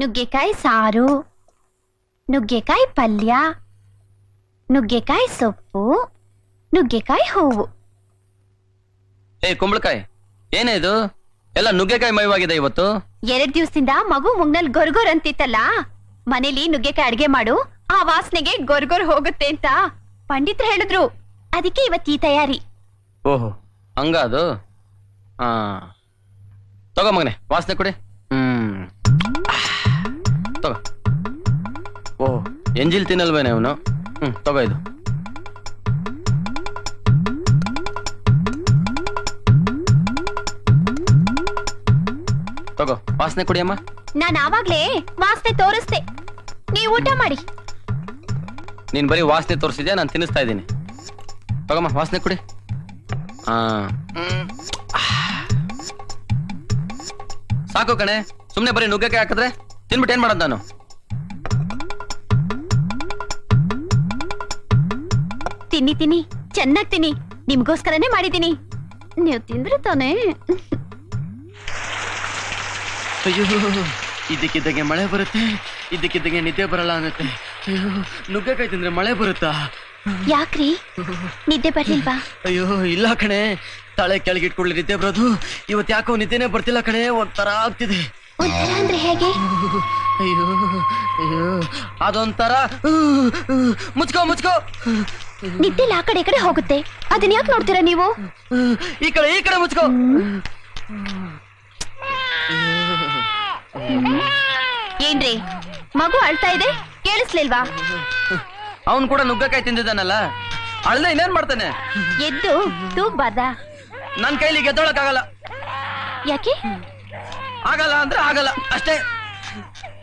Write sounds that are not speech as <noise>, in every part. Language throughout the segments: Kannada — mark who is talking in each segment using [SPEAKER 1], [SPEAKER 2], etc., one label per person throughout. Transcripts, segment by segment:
[SPEAKER 1] ನುಗ್ಗೆಕಾಯಿ ಸಾರು ನುಗ್ಗೆಕಾಯಿ ಪಲ್ಯ ನುಗ್ಗೆಕಾಯಿ ಸೊಪ್ಪು ನುಗ್ಗೆಕಾಯಿ ಹೂವು.
[SPEAKER 2] ಏ ಕುಂಬಳಕಾಯಿ ಏನೇ ಇದು? ಎಲ್ಲ ನುಗ್ಗೆಕಾಯಿ ಮಯವಾಗಿದೆ ಇವತ್ತು.
[SPEAKER 1] ಎರಡ್ ದಿವಸದಿಂದ ಮಗು ಮುಗ್ನಲ್ ಗೊರ್ಗೊರ್ ಅಂತಿತ್ತಲ್ಲ? ಮನೇಲಿ ನುಗ್ಗೆಕಾಯಿ ಅಡ್ಗೆ ಮಾಡು ಆ ವಾಸನೆಗೆ ಗೊರ್ಗೊರ್ ಹೋಗುತ್ತೆ ಅಂತ ಪಂಡಿತ್ರು ಹೇಳಿದ್ರು. ಅದಕ್ಕೆ ಇವತ್ತು ಈ ತಯಾರಿ.
[SPEAKER 2] ಓಹೋ ಹಂಗ ಅದು? ಹಾ. ತಗೋ ಮಗನೆ ವಾಸನೆ ಕೊಡಿ. ಎಂಜಿಲ್ ತಿನ್ನಲ್ವೇನೆ ಅವನು ಹ್ಞೂ ತಗೋ ಇದು. ತಗೋ ವಾಸನೆ ಕುಡಿಯಮ್ಮ. ನಾನು
[SPEAKER 1] ನಾನ್ ಆವಾಗ್ಲೇ ವಾಸನೆ ತೋರಿಸ್ದೆ. ನೀವು ಊಟ ಮಾಡಿ.
[SPEAKER 2] ನೀನ್ ಬರೀ ವಾಸನೆ ತೋರಿಸಿದ್ಯಾ? ನಾನು ತಿನ್ನಿಸ್ತಾ ಇದ್ದೀನಿ. ತಗೋಮ್ಮ ವಾಸನೆ ಕುಡಿ. ಹಾ. ಹ್ಮ್. ಸಾಕು ಕಣೆ. ಸುಮ್ಮನೆ ಬರೀ ನುಗ್ಗಕ್ಕೆ ಹಾಕಿದ್ರೆ ತಿನ್ಬಿಟ್ಟು ಏನ್ ಮಾಡೋದು ನಾನು?
[SPEAKER 1] ತಿನ್ನಿ ತಿನ್ನಿ ಚೆನ್ನಾಗ್ ತಿನ್ನಿ. ನಿಮ್ಗೋಸ್ಕರನೇ ಮಾಡಿದ್ದೀನಿ. ನೀವು ತಿಂದ್ರೆ ತಾನೆ.
[SPEAKER 2] ಅಯ್ಯೋ ಇದಕ್ಕಿದ್ದಂಗೆ ಮಳೆ ಬರುತ್ತೆ ಇದಕ್ಕಿದ್ದಂಗೆ ನಿದ್ದೆ ಬರಲ್ಲ ಅನ್ನತ್ತೆ. ಅಯ್ಯೋ ನುಗ್ಗೆಕಾಯಿ ತಿಂದ್ರೆ ಮಳೆ ಬರುತ್ತಾ?
[SPEAKER 1] ಯಾಕ್ರಿ? ನಿದ್ದೆ ಬರ್ಲಿಲ್ವಾ?
[SPEAKER 2] ಅಯ್ಯೋ ಇಲ್ಲ ಕಣೆ. ತಳೆ ಕೆಳಗಿಟ್ಕೊಳ್ಳಿ ನಿದ್ದೆ ಬರೋದು. ಇವತ್ತು ಯಾಕೋ ನಿದ್ದೆನೆ ಬರ್ತಿಲ್ಲ ಕಣೆ ಒಂಥರ ಆಗ್ತಿದೆ.
[SPEAKER 1] ಒಂಥರ ಅಂದ್ರೆ ಹೇಗೆ?
[SPEAKER 2] ಅಯ್ಯೋ ಅಯ್ಯೋ ಅದೊಂಥರ. ಮುಚ್ಕೋ ಮುಚ್ಕೋ.
[SPEAKER 1] ನಿದ್ದೆಲ್ಲ ಆ ಕಡೆ ಈ ಕಡೆ ಹೋಗುತ್ತೆ. ಅದನ್ನ ಯಾಕೆ ನೋಡ್ತೀರಾ ನೀವು?
[SPEAKER 2] ಈ ಕಡೆ ಈ ಕಡೆ ಮುಚ್ಕೋ.
[SPEAKER 1] ಏನ್ರಿ ಮಗು ಅಳ್ತಾ ಇದೆ? ಕೇಳಿಸ್ಲಿಲ್ವಾ?
[SPEAKER 2] ಅವನ್ ಕೂಡ ನುಗ್ಗಕಾಯಿ ತಿಂದಿದ್ದಾನಲ್ಲ? ಅಳ್ದೆ ಇನ್ನೇನ್ ಮಾಡ್ತಾನೆ?
[SPEAKER 1] ಎದ್ದು ತೂಗ್ಬಾರ್ದಾ?
[SPEAKER 2] ನನ್ ಕೈಲಿ ಗೆದ್ದೊಳಕ್ ಆಗಲ್ಲ
[SPEAKER 1] ಯಾಕೆ?
[SPEAKER 2] ಆಗಲ್ಲ ಅಂದ್ರೆ ಆಗಲ್ಲ. ಅಷ್ಟೇ.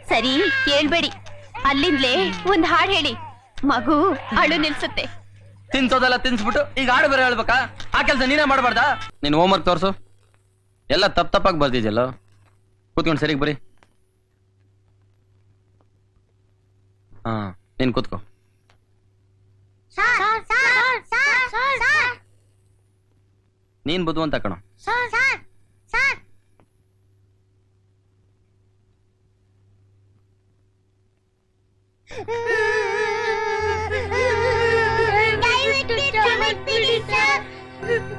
[SPEAKER 1] ಸರಿ ಹೇಳ್ಬೇಡಿ. ಅಲ್ಲಿಂದಲೇ ಒಂದ್ ಹಾಡ್ ಹೇಳಿ. ಮಗು ಅಳು ನಿಲ್ಸುತ್ತೆ.
[SPEAKER 2] ತಿನ್ಸೋದೆಲ್ಲ ತಿನ್ಸ್ಬಿಟ್ಟು ಈಗ ಹಾಡು ಬೇರೆ ಹೇಳ್ಬೇಕಾ? ಆ ಕೆಲಸ ನೀನೇ ಮಾಡಬಾರ್ದಾ? ನೀನ್ ಹೋಮ್ವರ್ಕ್ ತೋರ್ಸು. ಎಲ್ಲ ತಪ್ಪ ತಪ್ಪಾಗಿ ಬರ್ದಿದ್ಯಲ್ಲ? ಕೂತ್ಕೊಂಡು ಸರಿಗ್ ಬರಿ. ಹಾ ನೀನ್ ಕೂತ್ಕೋ. ನೀನ್ ಬುದ್ಧಿವಂತ ಕಣೋ.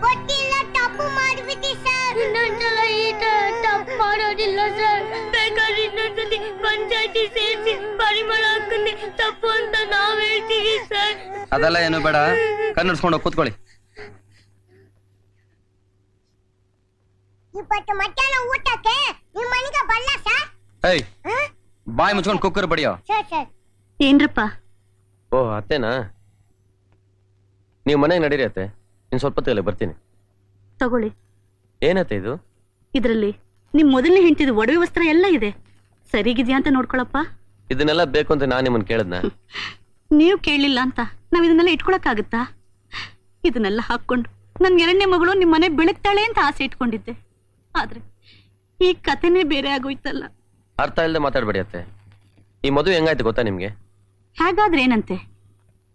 [SPEAKER 3] ಗೊತ್ತಿಲ್ಲ ತಪ್ಪು ಮಾಡ್ಬಿಟ್ಟಿ ಸರ್ ಇನ್ನೊಂದ್ಸಲ ಈ ತರ ತಪ್ಪು ಮಾಡೋದಿಲ್ಲ ಸರ್ ಬೇಕಾದ್ರೆ ಇನ್ನೊಂದ್ಸತಿ ಪಂಚಾಯತಿ ಸೇರಿಸಿ ಪರಿಮಳ ಹಾಕಂದೆ ತಪ್ಪು ಅಂತ ನಾವ್ ಹೇಳ್ತೀವಿ ಸರ್
[SPEAKER 2] ಅದೆಲ್ಲ ಏನು ಬೇಡ ಕನ್ನಡಿಸ್ಕೊಂಡು ಕೂತ್ಕೊಳ್ಳಿ
[SPEAKER 3] ಇವತ್ತು ಮಧ್ಯಾಹ್ನ ಊಟಕ್ಕೆ ನಿಮ್ಮ ಮನೆಗೆ ಬಲ್ಲ ಸರ್
[SPEAKER 2] ಏಯ್ ಬಾಯಿ ಮುಚ್ಕೊಂಡು ಕುಕ್ಕರ್ ಬಡಿಯೋ
[SPEAKER 3] ಸರ್ ಸರ್
[SPEAKER 1] ಏನ್ರಪ್ಪ?
[SPEAKER 4] ಓ ಅತ್ತೇನಾ? ನೀವು ಮನೆಗೆ ನಡೀರಿ ಅತ್ತೆ. ಇನ್ನು ಸ್ವಲ್ಪ ಹೊತ್ತಲ್ಲಿ ಬರ್ತೀನಿ.
[SPEAKER 5] ತಗೊಳ್ಳಿ.
[SPEAKER 4] ಏನತ್ತೆ ಇದು?
[SPEAKER 5] ಇದರಲ್ಲಿ ನಿಮ್ ಮೊದಲನೇ ಹೆಂಡತಿದು ಒಡವೆ ವಸ್ತ್ರ ಎಲ್ಲ ಇದೆ. ಸರಿಗಿದ್ಯಾ ಅಂತ ನೋಡ್ಕೊಳಪ್ಪ.
[SPEAKER 4] ಇದನ್ನೆಲ್ಲ ಬೇಕು ಅಂತ ನಾನು ನಿಮ್ಮನ್ನ ಕೇಳದ್ನ.
[SPEAKER 5] ನೀವು ಕೇಳಲಿಲ್ಲ ಅಂತ ನಾವ್ ಇದನ್ನೆಲ್ಲ ಇಟ್ಕೊಳಕ್ಕಾಗತ್ತಾ? ಇದನ್ನೆಲ್ಲ ಹಾಕೊಂಡು ನನ್ ಎರಡನೇ ಮಗಳು ನಿಮ್ ಮನೆ ಬೆಳಗ್ತಾಳೆ ಅಂತ ಆಸೆ ಇಟ್ಕೊಂಡಿದ್ದೆ. ಆದ್ರೆ ಈ ಕಥೆನೇ ಬೇರೆ ಆಗೋಯ್ತಲ್ಲ.
[SPEAKER 4] ಅರ್ಥ ಇಲ್ಲದೆ ಮಾತಾಡ್ಬೇಡಿ ಅತ್ತೆ. ಈ ಮದುವೆ ಹೆಂಗಾಯ್ತು ಗೊತ್ತಾ ನಿಮ್ಗೆ?
[SPEAKER 5] ಹೇಗಾದ್ರೆ ಏನಂತೆ?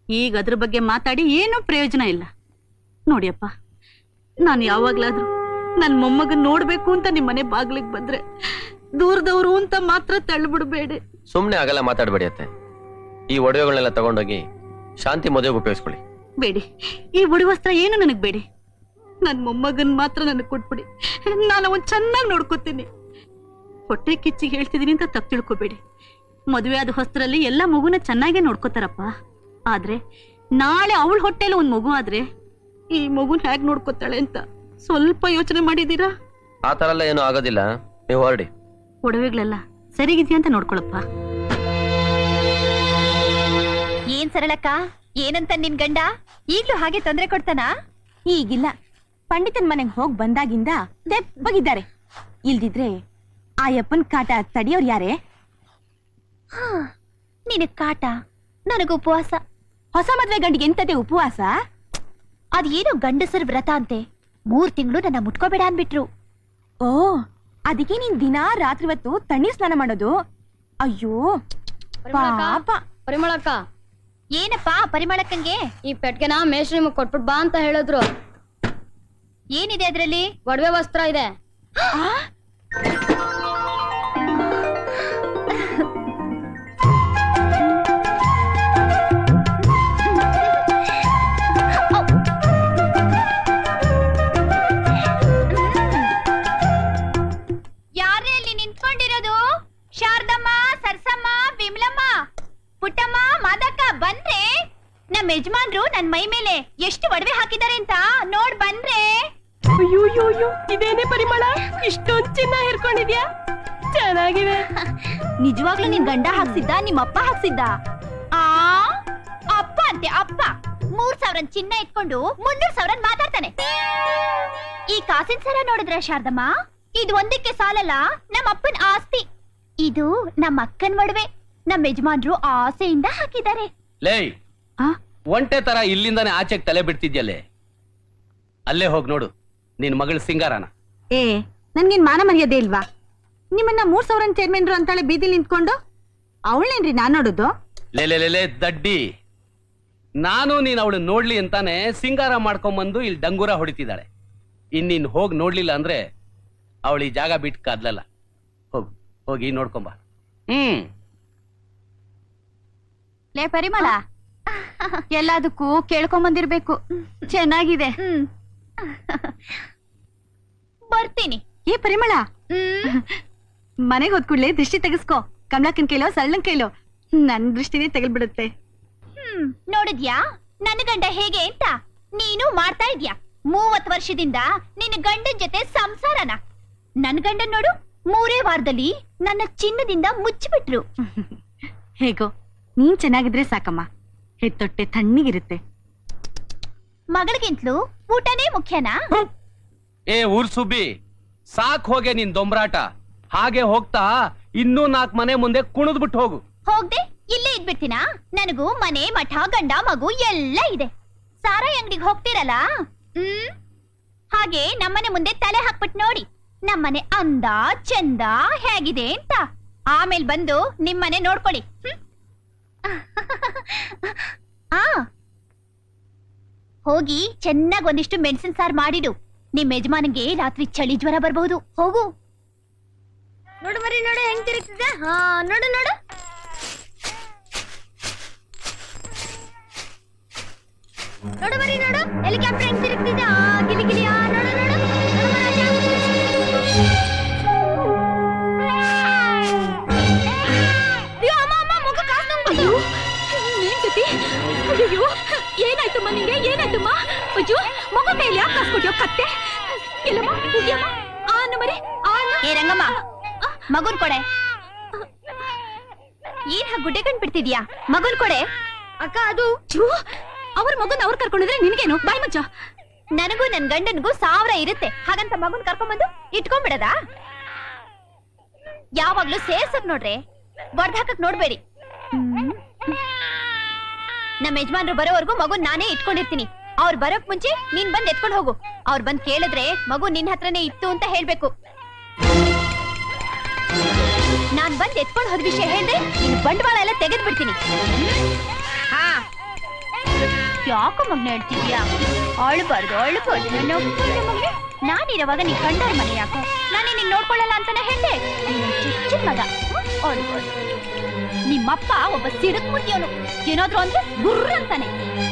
[SPEAKER 5] ಈಗ ಅದ್ರ ಬಗ್ಗೆ ಮಾತಾಡಿ ಏನೂ ಪ್ರಯೋಜನ ಇಲ್ಲ. ನೋಡಿಯಪ್ಪ ನಾನು ಯಾವಾಗ್ಲಾದ್ರೂ ನನ್ ಮೊಮ್ಮಗನ್ ನೋಡ್ಬೇಕು ಅಂತ ನಿಮ್ ಮನೆ ಬಾಗ್ಲಿಗ್ ಬಂದ್ರೆ ದೂರದವ್ರು ಅಂತ ಮಾತ್ರ ತಳ್ಳಿಬಿಡ್ಬೇಡಿ.
[SPEAKER 4] ಸುಮ್ನೆ ಆಗಲ್ಲ ಮಾತಾಡ್ಬೇಡಿ ಅತ್ತೆ. ಈ ಒಡವೆಗಳನ್ನೆಲ್ಲ ತಗೊಂಡೋಗಿ ಶಾಂತಿ ಮದುವೆಗೆ ಉಪಯೋಗಿಸ್ಕೊಳ್ಳಿ.
[SPEAKER 5] ಬೇಡಿ ಈ ಉಡಿ ವಸ್ತ್ರ ಏನು ನನಗ್ ಬೇಡಿ? ನನ್ ಮೊಮ್ಮಗನ್ ಮಾತ್ರ ನನಗ್ ಕೊಟ್ಬಿಡಿ. ನಾನು ಅವನ್ ಚೆನ್ನಾಗಿ ನೋಡ್ಕೋತೀನಿ. ಹೊಟ್ಟೆ ಕಿಚ್ಚಿಗೆ ಹೇಳ್ತಿದೀನಿ ಅಂತ ತಪ್ಪು ತಿಳ್ಕೊಬೇಡಿ. ಮದುವೆ ಆದ ಹೊಸ್ತರಲ್ಲಿ ಎಲ್ಲ ಮಗುನ ಚೆನ್ನಾಗೇ ನೋಡ್ಕೋತಾರಪ್ಪ. ಆದ್ರೆ ನಾಳೆ ಅವಳ ಹೊಟ್ಟೆಲಿ ಒಂದ್ ಮಗು ಆದ್ರೆ ಈ ಮಗುನ್ ಹೇಗ್ ನೋಡ್ಕೋತಾಳೆ ಅಂತ ಸ್ವಲ್ಪ ಯೋಚನೆ ಮಾಡಿದೀರಾ
[SPEAKER 4] ಆ ತರ ಎಲ್ಲ ಏನೂ ಆಗೋದಿಲ್ಲ. ನೀವು ಹೊರಡಿ.
[SPEAKER 5] ಒಡವೆಗಳೆಲ್ಲ ಸರಿಗಿದ್ಯಾ ಅಂತ ನೋಡ್ಕೊಳಪ್ಪ.
[SPEAKER 1] ಏನ್ ಸರಳಕ್ಕ? ಏನಂತ ನಿನ್ ಗಂಡ? ಈಗ್ಲೂ ಹಾಗೆ ತೊಂದ್ರೆ ಕೊಡ್ತಾನಾ? ಈಗಿಲ್ಲ. ಪಂಡಿತನ್ ಮನೆಗ್ ಹೋಗ್ ಬಂದಾಗಿಂದ ದೆಪ್ಪಗಿದ್ದಾರೆ ಇಲ್ದಿದ್ರೆ ಆ ಯಪ್ಪನ್ ಕಾಟ ತಡಿಯೋರ್ ಯಾರೇ? ನಿನಗ್ ಕಾಟ ನನಗ ಉಪವಾಸ. ಹೊಸ ಮದ್ವೆ ಗಂಡಿಗೆ ಎಂತದೆ ಉಪವಾಸ? ಅದೇನೋ ಗಂಡಸರ ವ್ರತ ಅಂತೆ. ಮೂರ್ ತಿಂಗಳು ನನ್ನ ಮುಟ್ಕೋಬೇಡ ಅನ್ಬಿಟ್ರು ಓ ಅದಕ್ಕೆ ನೀನ್ ದಿನಾ ರಾತ್ರಿ ಹೊತ್ತು ತಣ್ಣೀರ್ ಸ್ನಾನ ಮಾಡೋದು? ಅಯ್ಯೋ ಪಾಪ.
[SPEAKER 6] ಪರಿಮಳಕ್ಕ.
[SPEAKER 1] ಏನಪ್ಪ ಪರಿಮಳಕ್ಕಂಗೆ?
[SPEAKER 6] ಈ ಪೆಟ್ಗೆನ ಮೇಷ ನಿಮಗ್ ಕೊಟ್ಬಿಟ್ ಬಾ ಅಂತ ಹೇಳಿದ್ರು.
[SPEAKER 1] ಏನಿದೆ ಅದ್ರಲ್ಲಿ?
[SPEAKER 6] ಒಡವೆ ವಸ್ತ್ರ ಇದೆ.
[SPEAKER 1] ನಮ್ಮ ಯಜಮಾನ್ರು ನನ್ ಮೈ ಮೇಲೆ ಎಷ್ಟು ಒಡವೆ ಹಾಕಿದ್ದಾರೆ ಅಂತ ನೋಡ್ ಬಂದ್ರೆ
[SPEAKER 7] ಅಯ್ಯೋಯ್ಯೋ ಇದೇನೇ ಪರಿಮಳ? ಇಷ್ಟೊಂದ್ ಚಿನ್ನ ಹಿರ್ಕೊಂಡಿದ್ಯಾ ಚೆನ್ನಾಗಿದೆ.
[SPEAKER 1] ನಿಜವಾಗ್ಲೂ ನಿನ್ ಗಂಡ ಹಾಕ್ಸಿದ್ದ ನಿಮ್ಮ ಅಪ್ಪ ಹಾಕ್ಸಿದ್ದ? ಆ ಅಪ್ಪ ಅಂತೆ ಅಪ್ಪ. ಮೂರ್ ಸಾವಿರ ಚಿನ್ನ ಇಟ್ಕೊಂಡು ಮುನ್ನೂರ್ ಸಾವಿರ ಮಾತಾಡ್ತಾನೆ. ಈ ಕಾಸಿನ ಸರ ನೋಡಿದ್ರ ಶಾರದಮ್ಮ? ಇದು ಒಂದಕ್ಕೆ ಸಾಲಲ್ಲ ನಮ್ಮ ಅಪ್ಪನ ಆಸ್ತಿ. ಇದು ನಮ್ಮ ಅಕ್ಕನ್ ಒಡವೆ. ನಮ್ಮ ಯಜಮಾನ್ರು ಆಸೆಯಿಂದ ಹಾಕಿದ್ದಾರೆ.
[SPEAKER 6] ಲೇ
[SPEAKER 7] ಆ?
[SPEAKER 6] ಒಂಟೆ ತರ ಇಲ್ಲಿಂದಾನೆ ಆಚೆಗೆ ತಲೆ ಬಿಡ್ತಿದ್ಯಲ್ಲೇ? ಅಲ್ಲೇ ಹೋಗ್ ನೋಡು ನಿನ್ ಮಗಳ ಸಿಂಗಾರನ.
[SPEAKER 7] ಏ ನನ್ಗೇನ್ ಮಾನ ಮರ್ಯಾದೆ ಇಲ್ವಾ? ನಿಮ್ಮನ್ನ ಮೂರ್ ಸಾವಿರ ಚೇರ್ಮನ್ರು ಅಂತಾಳೆ ಬೀದಿಲಿ ನಿಂತ್ಕೊಂಡು? ಅವಳೇನ್ರಿ ನಾನ್ ನೋಡುದು?
[SPEAKER 6] ಲೇ ಲೇ ಲೇ, ಲೇ ದಡ್ಡಿ. ನಾನು ನೀನ್ ಅವಳು ನೋಡ್ಲಿ ಅಂತಾನೆ ಸಿಂಗಾರ ಮಾಡ್ಕೊಂಬಂದು ಇಲ್ಲಿ ಡಂಗೂರ ಹೊಡಿತಿದ್ದಾಳೆ. ಇನ್ನಿನ್ ಹೋಗ್ ನೋಡ್ಲಿಲ್ಲ ಅಂದ್ರೆ ಅವಳು ಈ ಜಾಗ ಬಿಟ್ ಕಾದ್ಲಲ್ಲ. ಹೋಗ್ ಹೋಗಿ ನೋಡ್ಕೊಂಬ. ಹ್ಮ್.
[SPEAKER 1] ಲೇ ಪರಿಮಳ. <laughs>
[SPEAKER 7] ಎಲ್ಲದಕ್ಕೂ ಕೇಳ್ಕೊಂಬಂದಿರ್ಬೇಕು. ಚೆನ್ನಾಗಿದೆ.
[SPEAKER 1] ಬರ್ತೀನಿ.
[SPEAKER 7] ಏ ಪರಿಮಳ. <laughs> ಮನೆಗೆ ಹೋದ್ಕೂಡ್ಲೆ ದೃಷ್ಟಿ ತೆಗೆಸ್ಕೋ. ಕಮಲಕ್ಕನ್ ಕೈಲೋ ಸಳ್ಳನ್ ಕೈಲೋ ನನ್ ದೃಷ್ಟಿನೇ ತೆಗೆದ್ಬಿಡುತ್ತೆ.
[SPEAKER 1] ಹ್ಮ್ ನೋಡಿದ್ಯಾ? ನನ್ನ ಗಂಡ ಹೇಗೆ ಅಂತ? ನೀನು ಮಾಡ್ತಾ ಇದ್ಯಾ? ಮೂವತ್ ವರ್ಷದಿಂದ ನಿನ್ನ ಗಂಡನ್ ಜೊತೆ ಸಂಸಾರನ. ನನ್ ಗಂಡನ್ ನೋಡು ಮೂರೇ ವಾರದಲ್ಲಿ ನನ್ನ ಚಿನ್ನದಿಂದ ಮುಚ್ಚಿಬಿಟ್ರು. <laughs>
[SPEAKER 7] ಹೇಗೋ ನೀನ್ ಚೆನ್ನಾಗಿದ್ರೆ ಸಾಕಮ್ಮ. ಹೆತ್ತೊಟ್ಟೆ ತಣ್ಣಗಿರುತ್ತೆ
[SPEAKER 1] ಮಗಳಿಗಿಂತಲೂ ಊಟನೇ ಮುಖ್ಯನಾ?
[SPEAKER 6] ಏ ಊರ್ ಸುಬ್ಬಿ ಸಾಕ್ ಹೋಗೆ ನಿನ್ ದೊಂಬ್ರಾಟ. ಹಾಗೆ ಹೋಗ್ತಾ ಇನ್ನೂ ನಾಲ್ಕ್ ಮನೆ ಮುಂದೆ ಕುಣಿದ್ಬಿಟ್ಟು ಹೋಗು.
[SPEAKER 1] ಹೋಗ್ದೆ? ಇಲ್ಲೇ ಇದ್ಬಿಡ್ತೀನಾ? ನನಗೂ ಮನೆ ಮಠ ಗಂಡ ಮಗು ಎಲ್ಲ ಇದೆ. ಸಾರಾಯಿ ಅಂಗಡಿಗೆ ಹೋಗ್ತಿರಲ್ಲ? ಹ್ಮ್? ಹಾಗೆ ನಮ್ಮನೆ ಮುಂದೆ ತಲೆ ಹಾಕ್ಬಿಟ್ ನೋಡಿ. ನಮ್ಮನೆ ಅಂದ ಚಂದ ಹೇಗಿದೆ ಅಂತ. ಆಮೇಲೆ ಬಂದು ನಿಮ್ಮನೆ ನೋಡ್ಕೊಳ್ಳಿ. ಹ್ಮ್? ಆ. ಹೋಗಿ ಚೆನ್ನಾಗಿ ಒಂದಿಷ್ಟು ಮೆಣಸಿನ ಸಾರು ಮಾಡಿಡು. ನಿಮ್ ಯಜಮಾನಿಗೆ ರಾತ್ರಿ ಚಳಿ ಜ್ವರ ಬರಬಹುದು ಹೋಗು.
[SPEAKER 8] ನೋಡು ಮರಿ, ನೋಡು, ಹೆಂಗ್ ತಿರುಗ್ತಿದೆ? ಹಾ, ನೋಡು ನೋಡು. ನೋಡು ಮರಿ, ನೋಡು. ಹೆಲಿಕಾಪ್ಟರ್ ಹೆಂಗ್ ತಿರುಗ್ತಿದೆ? ಆ, ಗಿಲಿ ಗಿಲಿ
[SPEAKER 7] ನಿಂಗೆ ಅಜ್ಜು ಮಗು ಮೇಲೆ ಯಾಕೆ ಕಾಸ್ಕೊಟ್ಟಿಯೋ ಕತ್ತೆ. ಎಲ್ಲಮ್ಮ ಇದ್ಯಮ್ಮ ಆನ ಮರಿ ಆನ.
[SPEAKER 1] ಏ ರಂಗಮ್ಮ ಮಗುನ್ ಕೊಡೆ. ಏನ್ ಹಾಗ್ ಗುಡ್ಡೆ ಬಿಡ್ತಿದೀಯ? ಮಗುನ್ ಕೊಡೆ.
[SPEAKER 8] ಅಕ್ಕ ಅದು.
[SPEAKER 7] ಅವ್ರ ಮಗನ್ ಅವ್ರು ಕರ್ಕೊಂಡಿದ್ರೆ ನಿನ್ಗೇನು? ಬಾಯ್ ಮುಚ್ಚ.
[SPEAKER 1] ನನಗೂ ನನ್ ಗಂಡನ್ಗೂ ಸಾವಿರ ಇರುತ್ತೆ. ಹಾಗಂತ ಮಗುನ್ ಕರ್ಕೊಂಡ್ಬಂದು ಇಟ್ಕೊಂಡ್ಬಿಡದ? ಯಾವಾಗ್ಲೂ ಸೇರ್ಸಕ್ ನೋಡ್ರೆ ಬರ್ದಾಕಕ್ ನೋಡ್ಬೇಡಿ. ನಮ್ಮ ಯಜಮಾನ್ರು ಬರೋವರೆಗೂ ಮಗುನ್ ನಾನೇ ಇಟ್ಕೊಂಡಿರ್ತೀನಿ. ಅವ್ರು ಬರೋಕ್ ಮುಂಚೆ ನೀನ್ ಬಂದ್ ಎತ್ಕೊಂಡು ಹೋಗು. ಅವ್ರು ಬಂದ್ ಕೇಳಿದ್ರೆ ಮಗು ನಿನ್ ಹತ್ರನೇ ಇತ್ತು ಅಂತ ಹೇಳ್ಬೇಕು. ನಾನ್ ಬಂದ್ ಎತ್ಕೊಂಡ್ ಹೋದ ವಿಷಯ ಹೇಳ್ದೆ ನಿನ್ ಬಂಡವಾಳ ಎಲ್ಲ ತೆಗೆದ್ ಬಿಡ್ತೀನಿ ಯಾಕೋ ಮಗ್ನ ಹೇಳ್ತಿದ್ಯಾ ಅಳ್ಬಾರ್ದು ಅಳ್ಬಾರ್ದು. ನನ್ನ ನೀನ್ ನಾನಿರುವಾಗ ಕಂಡವ್ರ ಮನೆ ಯಾಕೋ? ನಾನು ನಿನ್ ನೋಡ್ಕೊಳ್ಳಲ್ಲ ಅಂತಾನೆ ಹೇಳ್ದೆ. ಮಗ. ನಿಮ್ಮಪ್ಪ ಒಬ್ಬ ಸಿಡಕ್ ಮುಟ್ಟಿಯವನು ಏನಾದ್ರು ಅಂದ್ರೆ ಗುರ್ರ ಅಂತಾನೆ